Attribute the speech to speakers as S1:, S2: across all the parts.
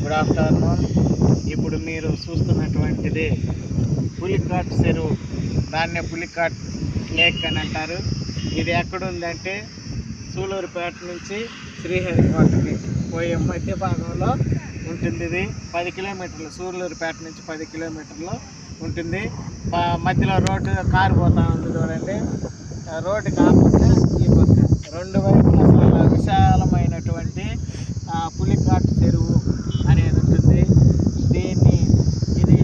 S1: Good afternoon ఇప్పుడు మీరు చూస్తున్నటువంటిది పులికాట్ చెరువు దాన్నే పులికాట్ లేక్ అని అంటారు. ఇది ఎక్కడుందంటే సూలూరుపేట నుంచి శ్రీహరికోటకి పోయే మధ్య భాగంలో ఉంటుంది ఇది. పది కిలోమీటర్లు సూలూరుపేట నుంచి పది కిలోమీటర్లు ఉంటుంది. మధ్యలో రోడ్డు కారు పోతా ఉంది చూడండి. రోడ్డు కాకుండా ఈ పక్క. రెండు వైపులా చాలా విశాలమైనటువంటి పులికాట్ చెరువు అనేది ఉంటుంది. దీన్ని ఇది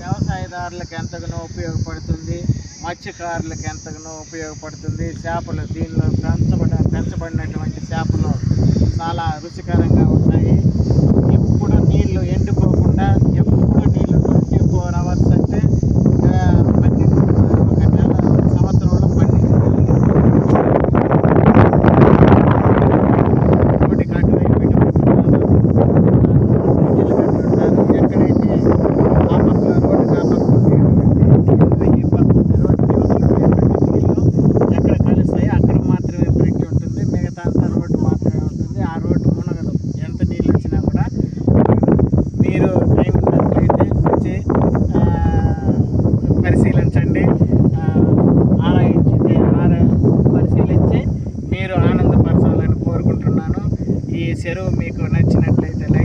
S1: వ్యవసాయదారులకు ఎంతగానో ఉపయోగపడుతుంది మత్స్యకారులకు ఎంతగానో ఉపయోగపడుతుంది. చేపలు దీనిలో పెంచబడ పెంచబడినటువంటి చేపలు చాలా రుచికరంగా ఉంటాయి. చేశారు చెరువు మీకు నచ్చినట్లయితే